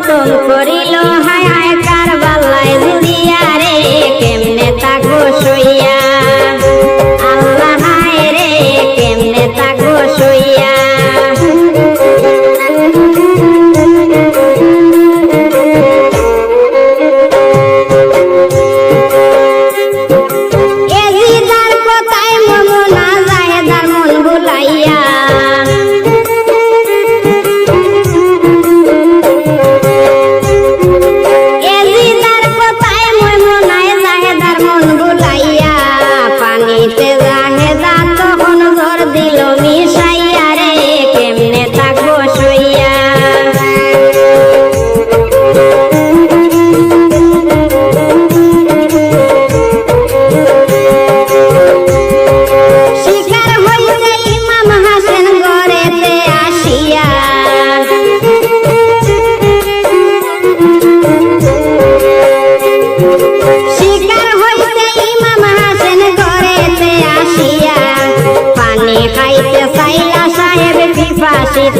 মতন করিল হায়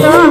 Oh.